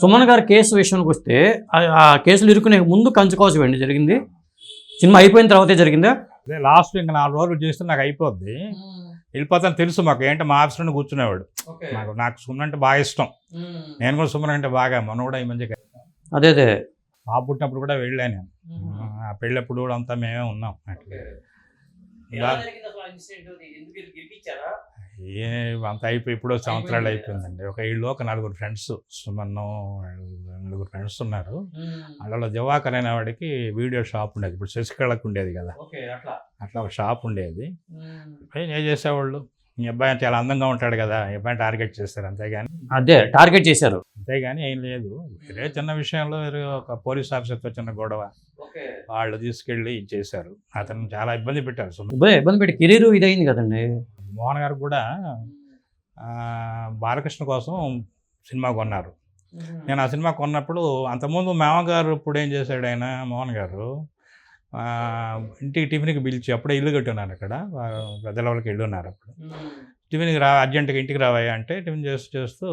సుమన్ గారి కేసు విషయానికి వస్తే ఆ- కేసులు ఇరుకునే ముందు కంచుకోవచ్చు అండి జరిగింది. సినిమా అయిపోయిన తర్వాతే జరిగిందా? అదే లాస్ట్ ఇంకా నాలుగు రోజులు చేస్తే నాకు అయిపోద్ది. వెళ్ళిపోతాను తెలుసు మాకు ఏంటో మా ఆఫీస్లోనే కూర్చునేవాడు. నాకు నాకు సుమన్ అంటే బాగా ఇష్టం. నేను కూడా సుమన్ అంటే బాగా మొన్న కూడా ఈ మధ్య అదే అదే. పాప పుట్టినప్పుడు కూడా వెళ్ళాను నేను. ఆ పెళ్ళప్పుడు కూడా అంతా మేమే ఉన్నాం. అట్లా ఏ అంత అయిపోయి ఇప్పుడు సంవత్సరాలు అయిపోయిందండి. ఒక ఇల్లు ఒక నలుగురు ఫ్రెండ్స్ సుమన్ నలుగురు ఫ్రెండ్స్ ఉన్నారు. వాళ్ళలో దివాకర్ అనే వాడికి వీడియో షాప్ ఉండేది. ఇప్పుడు శశికళకు ఉండేది కదా. అట్లా. ఒక షాప్ ఉండేది. ఏం చేసేవాళ్ళు? ఈ అబ్బాయి చాలా అందంగా ఉంటాడు కదా. ఈ అబ్బాయి టార్గెట్ చేస్తారు అంతేగాని. అదే టార్గెట్ చేశారు. అంతేగాని ఏం లేదు. వేరే చిన్న విషయంలో వేరే ఒక పోలీస్ ఆఫీసర్తో చిన్న గొడవ. వాళ్ళు తీసుకెళ్ళి ఇచ్చేశారు అతను చాలా ఇబ్బంది పెట్టారు ఇబ్బంది పెట్టి కెరీర్ ఇదైంది కదండి. మోహన్ గారు కూడా బాలకృష్ణ కోసం సినిమా కొన్నారు. నేను ఆ సినిమా కొన్నప్పుడు అంతకుముందు మామగారు ఇప్పుడు ఏం చేశాడు ఆయన మోహన్ గారు? ఇంటికి టిఫిన్కి పిలిచి అప్పుడే ఇల్లు కట్టున్నారు అక్కడ పెద్దల వాళ్ళకి ఇల్లు ఉన్నారు అప్పుడు. టిఫిన్కి రా అర్జెంటుగా ఇంటికి రావయ్యా అంటే టిఫిన్ చేస్తూ చేస్తూ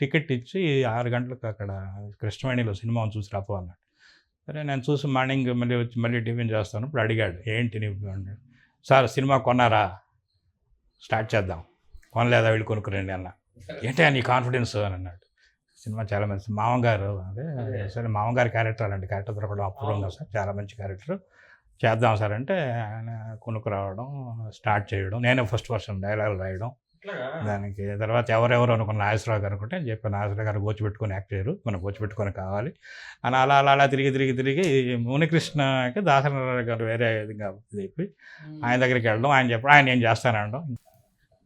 టికెట్ ఇచ్చి ఆరు గంటలకు అక్కడ కృష్ణవేణిలో సినిమా చూసి రాపో అన్నాడు. సరే నేను చూసి మార్నింగ్ మళ్ళీ వచ్చి మళ్ళీ టిఫిన్ చేస్తాను. ఇప్పుడు అడిగాడు ఏంటి అన్నాడు. సార్ సినిమా కొన్నారా? స్టార్ట్ చేద్దాం. కొనలేదా వెళ్ళి కొనుక్కురండి అన్న. ఏంటి నీ కాన్ఫిడెన్స్ అని అన్నాడు. సినిమా చాలా మంచి మామగారు అదే సరే మామగారి క్యారెక్టర్ అలాంటి క్యారెక్టర్ దొరకడం అపూర్వంగా సార్. చాలా మంచి క్యారెక్టర్ చేద్దాం సార్ అంటే ఆయన కొనుక్కు రావడం స్టార్ట్ చేయడం నేనే ఫస్ట్ పర్సన్ డైలాగ్ రాయడం. దానికి తర్వాత ఎవరెవరు అనుకున్న నాగేశ్వరరావు గారు అనుకుంటే అని చెప్పి నాగేశ్వరరావు గారు గోచిపెట్టుకొని యాక్ట్ చేయరు. మనం గోచిపెట్టుకొని కావాలి. అని అలా అలా అలా తిరిగి తిరిగి తిరిగి మునికృష్ణకి దాసనారాయణ గారు వేరే విధంగా చెప్పి ఆయన దగ్గరికి వెళ్ళడం ఆయన చెప్పడం ఆయన ఏం చేస్తానడం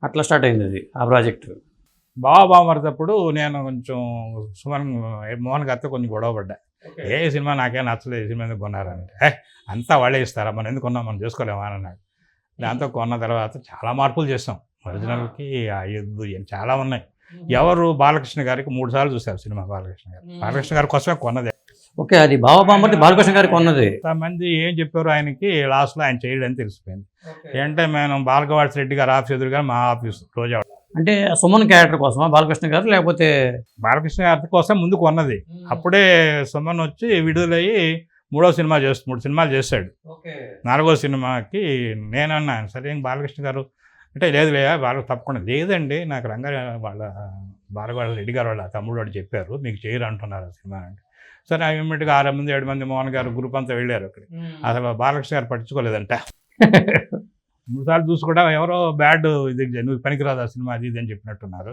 అట్లా స్టార్ట్ అయింది అది ఆ ప్రాజెక్ట్. బావ బామరిటప్పుడు నేను కొంచెం సుమన్ మోహన్ గారితో కొంచెం గొడవ పడ్డా. ఏ సినిమా నాకేం నచ్చలేదు సినిమా ఎందుకు కొన్నారంటే ఏ అంతా వాళ్ళే ఇస్తారా మనం ఎందుకు కొన్నాం మనం చేసుకోలేమా అని అన్నాడు. దాంతో కొన్న తర్వాత చాలా మార్పులు చేస్తాం ఒరిజినల్కి ఇవన్నీ చాలా ఉన్నాయి. ఎవరు బాలకృష్ణ గారికి మూడు సార్లు చూశారు సినిమా బాలకృష్ణ గారు. బాలకృష్ణ గారి కోసమే కొన్నది. ఓకే అది బాబాబామర్తి బాలకృష్ణ గారికి ఉన్నది మంది ఏం చెప్పారు ఆయనకి లాస్ట్లో ఆయన చేయడని తెలిసిపోయింది. ఏంటంటే మేము బాలకవాడి రెడ్డి గారు ఆఫీస్ ఎదురుగా మా ఆఫీస్ రోజా అంటే సుమన్ క్యారెక్టర్ కోసమా బాలకృష్ణ గారు లేకపోతే బాలకృష్ణ గారి కోసం ముందు కొన్నది. అప్పుడే సుమన్ వచ్చి విడుదలయ్యి మూడో సినిమా చేస్తూ మూడు సినిమాలు చేశాడు. నాలుగో సినిమాకి నేనన్నాను సరే బాలకృష్ణ గారు అంటే లేదు లేదా బాల తప్పకుండా లేదండి నాకు రంగా వాళ్ళ బాలగోడ రెడ్డి గారు వాళ్ళ తమ్ముడు వాడు చెప్పారు మీకు చేయరు అంటున్నారు సినిమా అంటే. సరే ఇమ్మీడియట్గా ఆరు మంది ఏడు మంది మోహన్ గారు గ్రూప్ అంతా వెళ్ళారు అక్కడ అసలు బాలకృష్ణ గారు పట్టించుకోలేదంట. మూడు సార్లు చూసి కూడా ఎవరో బ్యాడ్ ఇది నువ్వు పనికిరాదు ఆ సినిమా అది ఇది అని చెప్పినట్టున్నారు.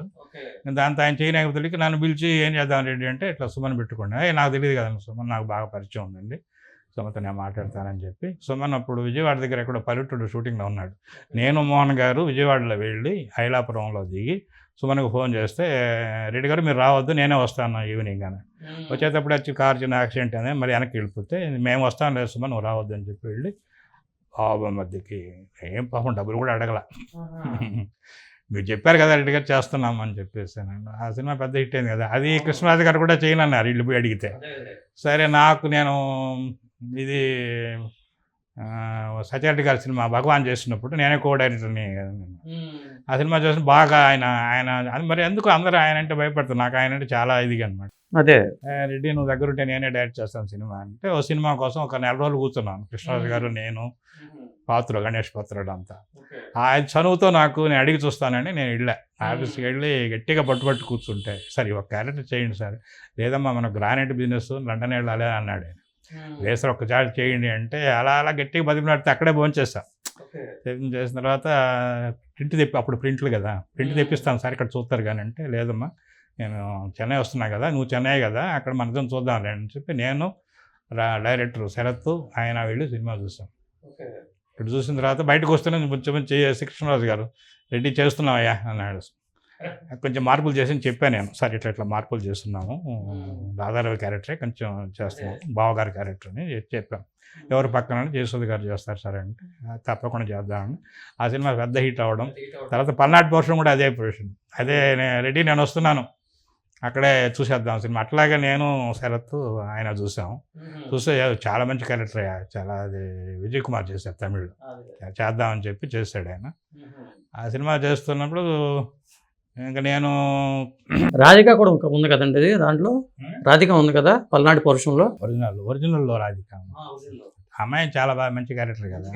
నేను దాంతో ఆయన చేయలేక తెలియక నన్ను పిలిచి ఏం చేద్దాం రెడ్డి అంటే ఇట్లా సుమన్ పెట్టుకోండి "ఏ, నాకు తెలియదు కదా సుమన్ నాకు బాగా పరిచయం ఉందండి. సుమతో నేను మాట్లాడతానని చెప్పి. సుమన్ అప్పుడు విజయవాడ దగ్గర ఎక్కడో పల్లెటూరు షూటింగ్లో ఉన్నాడు. నేను మోహన్ గారు విజయవాడలో వెళ్ళి ఐలాపురంలో దిగి సుమన్కి ఫోన్ చేస్తే రెడ్డి గారు మీరు రావద్దు నేనే వస్తాను ఈవినింగ్ అని. వచ్చేటప్పుడు వచ్చి కార్ చిన్న యాక్సిడెంట్ అనే మరి వెనక్కి వెళ్ళిపోతే మేము వస్తాం లేదు సుమన్ నువ్వు రావద్దు అని చెప్పి వెళ్ళి బాబా మధ్యకి ఏం పాపం డబ్బులు కూడా అడగల. మీరు చెప్పారు కదా రెడ్డి గారు చేస్తున్నాం అని చెప్పేసాను ఆ సినిమా పెద్ద హిట్ అయింది కదా అది కృష్ణరాజు గారు కూడా చేయనన్నారు వీళ్ళు పోయి అడిగితే. సరే నాకు నేను ఇది సత్యరెడ్డి గారి సినిమా భగవాన్ చేసినప్పుడు నేనే కో డైరెక్టర్ని ఆ సినిమా చూసి బాగా ఆయన ఆయన అది మరి ఎందుకు అందరూ ఆయన అంటే భయపడతారు? నాకు ఆయన అంటే చాలా ఇదిగా అనమాట అదే. రెడ్డి నువ్వు దగ్గర ఉంటే నేనే డైరెక్ట్ చేస్తాను సినిమా అంటే ఓ సినిమా కోసం ఒక నెల రోజులు కూర్చున్నాను. కృష్ణరాజు గారు నేను పాత్ర గణేష్ పాత్రుడు అంతా. ఆయన చనువుతో నాకు నేను అడిగి చూస్తానని నేను వెళ్ళా. ఆఫీస్కి వెళ్ళి గట్టిగా పట్టుబట్టు కూర్చుంటే సరే ఒక క్యారెక్టర్ చేయండి సార్. లేదమ్మా మన గ్రానైట్ బిజినెస్ లండన్ వెళ్ళాలి అన్నాడు ఆయన. వేసర్ ఒక చార్జ్ చేయండి అంటే అలా అలా గట్టిగా బతికినట్టు అక్కడే భోంచేస్తా చేసిన తర్వాత ప్రింట్ తెప్పి అప్పుడు ప్రింట్లు కదా ప్రింట్ తెప్పిస్తాను సార్ ఇక్కడ చూస్తారు కానీ అంటే లేదమ్మా నేను చెన్నై వస్తున్నా కదా నువ్వు చెన్నై కదా అక్కడ మనతో చూద్దాంలే అని చెప్పి నేను డైరెక్టర్ శరత్ ఆయన వెళ్ళి సినిమా చూసాం. ఇక్కడ చూసిన తర్వాత బయటకు వస్తేనే కొంచెం మంచి శిక్షణరాజు గారు రెడీ చేస్తున్నావయ్యా అన్నాడు. కొంచెం మార్పులు చేసి చెప్పాను నేను. సార్ ఇట్లా ఇట్లా మార్పులు చేస్తున్నాము. దాదారావు క్యారెక్టరే కొంచెం చేస్తున్నాము బావగారి క్యారెక్టర్ అని చెప్పాను ఎవరు పక్కన జయసూద్ గారు చేస్తారు సార్ అంటే "ఆ, తప్పకుండా చేద్దామని ఆ సినిమా పెద్ద హిట్ అవ్వడం తర్వాత పల్నాటి పోర్షన్ కూడా అదే పొజిషన్ అదే రెడీ నేను వస్తున్నాను. అక్కడే చూసేద్దాం సినిమా. అట్లాగే నేను శరత్ ఆయన చూసాము చూస్తే చాలా మంచి క్యారెక్టర్ అయ్యా చాలా అది విజయ్ కుమార్ చేశారు తమిళ్ళో. చేద్దామని చెప్పి చేశాడు ఆయన. ఆ సినిమా చేస్తున్నప్పుడు ఇంకా నేను రాధిక కూడా ఇంకా ఉంది కదండి అది దాంట్లో? రాధిక ఉంది కదా పల్నాడు పౌరుషంలో? ఒరిజినల్ ఒరిజినల్లో రాధిక. అమ్మాయి చాలా బాగా మంచి క్యారెక్టర్ కదా.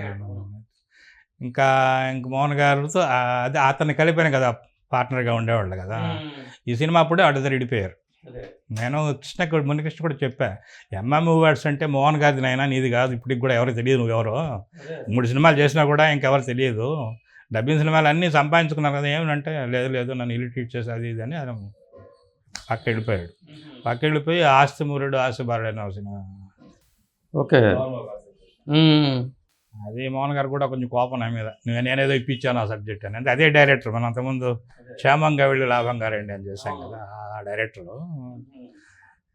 ఇంకా ఇంక మోహన్ గారితో అదే అతన్ని కలిపాను కదా పార్ట్నర్గా ఉండేవాళ్ళు కదా. ఈ సినిమా అప్పుడే అడ్డదారు ఇడిపోయారు నేను కృష్ణ మునికృష్ణ కూడా చెప్పా ఎంఎం అవార్డ్స్ అంటే మోహన్ గారిది నైనా నీది కాదు ఇప్పటికి కూడా ఎవరికి తెలియదు నువ్వెవరో. మూడు సినిమాలు చేసినా కూడా ఇంకెవరు తెలియదు. డబ్బింగ్ సినిమాలు అన్నీ సంపాదించుకున్నారు కదా ఏమంటే లేదు లేదు నన్ను ఇల్లు ట్రీట్ చేసి అది ఇది అని ఆయన పక్క వెళ్ళిపోయాడు పక్క వెళ్ళిపోయి ఆస్తి మూరుడు ఆస్తి బారుడు అనే ఒక సినిమా. ఓకే. అది మోహన్ గారు కూడా కొంచెం కోపం నా మీద. నేను నేనేదో ఇప్పించాను ఆ సబ్జెక్ట్ అని. అంటే అదే డైరెక్టర్. మనం అంతకుముందు క్షేమంగా వెళ్ళి లాభంగా రండి అని చేశాం కదా ఆ డైరెక్టర్.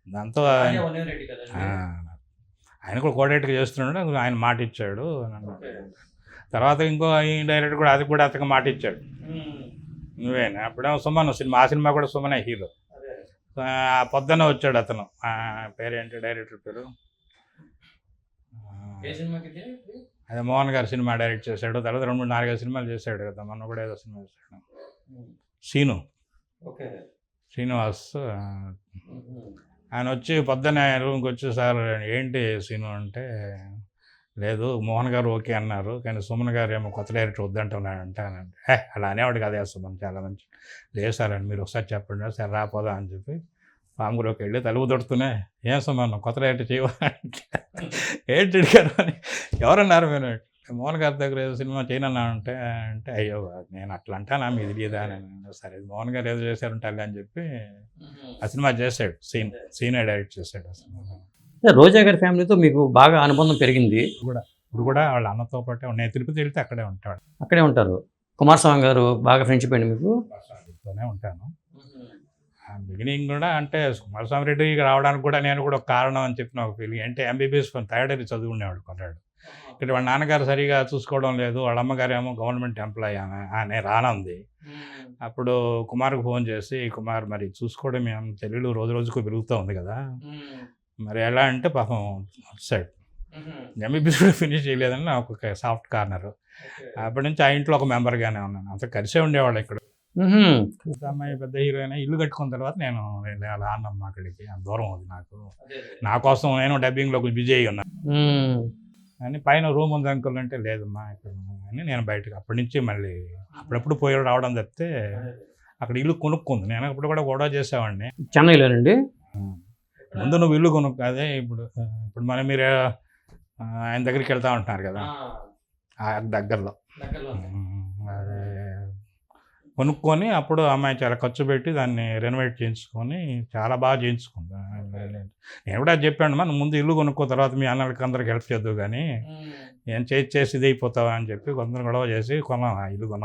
దాంతో ఆయన కూడా కోఆర్డినేట్గా చేస్తున్నాడు ఆయన మాట ఇచ్చాడు తర్వాత ఇంకో డైరెక్టర్ కూడా అది కూడా అతనికి మాట ఇచ్చాడు. నువ్వేనా? అప్పుడేమో సుమన్ సినిమా ఆ సినిమా కూడా సుమనే హీరో. ఆ పొద్దున్న వచ్చాడు అతను. పేరేంటి డైరెక్టర్ పేరు? అదే మోహన్ గారు సినిమా డైరెక్ట్ చేశాడు. తర్వాత రెండు మూడు నాలుగైదు సినిమాలు చేశాడు కదా. మొన్న కూడా ఏదో సినిమా చేశాడు. సీను. శ్రీనివాస్ ఆయన వచ్చి పొద్దున్న రూమ్కి వచ్చి సార్ ఏంటి సీను? అంటే లేదు మోహన్ గారు ఓకే అన్నారు కానీ సుమన్ గారు ఏమో కొత్త డైరెక్టర్ వద్దంటున్నాడంటే అని అంటే "హే, అలా అనేవాడు కదా సుమన్ చాలా మంచి లేదు సార్ అని మీరు ఒకసారి చెప్పండి సరే రాపోదా అని చెప్పి ఫామ్ గ్రూప్కి వెళ్ళి తలుపు దొరుకుతూనే ఏం సుమన్ కొత్త డైరెక్టర్ చేయవా? అంటే ఏంటి అడిగారు? అని ఎవరన్నారు మీరు? మోహన్ గారి దగ్గర ఏదో సినిమా చేయనన్నా అంటే అంటే అయ్యో నేను అట్లా అంటానా? మీ తెలియదా? అని. సరే మోహన్ గారు ఏదో చేశారంటే అలా అని చెప్పి ఆ సినిమా చేశాడు సీన్ సీనే డైరెక్ట్ చేశాడు ఆ సినిమా. రోజా గారి ఫ్యామిలీతో మీకు బాగా అనుబంధం పెరిగింది. ఇప్పుడు కూడా వాళ్ళ అన్నతో పాటే నేను తిరుపతి వెళ్తే అక్కడే ఉంటాడు. అక్కడే ఉంటారు. కుమారస్వామి గారు బాగా ఫ్రెండ్షిప్ అండి మీకు? తోనే ఉంటాను. బిగినింగ్ కూడా అంటే కుమారస్వామి రెడ్డి రావడానికి కూడా నేను కూడా ఒక కారణం అని చెప్పిన ఒక ఫీలింగ్ అంటే ఎంబీబీఎస్ థర్డ్ ఇయర్ చదువుకునేవాడు కొన్నాడు. ఇక్కడ వాళ్ళ నాన్నగారు సరిగా చూసుకోవడం లేదు. వాళ్ళ అమ్మగారు ఏమో గవర్నమెంట్ ఎంప్లాయీ ఆమె ఆమె రానుంది. అప్పుడు కుమార్కు ఫోన్ చేసి కుమార్ మరి చూసుకోవడం మేము తెలుగులో రోజు రోజుకు పెరుగుతూ ఉంది కదా. మరి ఎలా అంటే పాపం సైడ్ ఎంబీబీఎస్ కూడా ఫినిష్ చేయలేదని నాకు ఒక సాఫ్ట్ కార్నర్ అప్పటి నుంచి ఆ ఇంట్లో ఒక మెంబర్గానే ఉన్నాను. అంత కలిసే ఉండేవాళ్ళు ఇక్కడ. అమ్మాయి పెద్ద హీరోయిన్ ఇల్లు కట్టుకున్న తర్వాత నేను అలా అన్నమ్మ అక్కడికి. అంత దూరం ఉంది నాకు. నా కోసం నేను డబ్బింగ్లో కొంచెం బిజీ అయ్యి ఉన్నాను. అని పైన రూమ్ ఉంది అంకుల్ అంటే లేదమ్మా ఇక్కడ అని నేను బయటకు అప్పటి నుంచి మళ్ళీ అప్పుడప్పుడు పోయి రావడం తప్పితే అక్కడ ఇల్లు కొనుక్కుంది. నేను అప్పుడు కూడా గొడవ చేసేవాడిని. చెన్నైలోనండి? ముందు నువ్వు ఇల్లు కొనుక్కు అదే ఇప్పుడు ఇప్పుడు మనం మీరు ఆయన దగ్గరికి వెళ్తా ఉంటున్నారు కదా. ఆ. దగ్గరలో. అదే. కొనుక్కొని అప్పుడు అమ్మాయి చాలా ఖర్చు పెట్టి దాన్ని రెనోవేట్ చేయించుకొని చాలా బాగా చేయించుకుంది. నేను కూడా చెప్పాను మనం ముందు ఇల్లు కొనుక్కో తర్వాత మీ అన్నలకి అందరికి హెల్ప్ చేద్దు కానీ ఏం చేసి చేసి ఇది అయిపోతావా అని చెప్పి కొందరు గొడవ చేసి కొన్నాం ఇల్లు కొన్నాం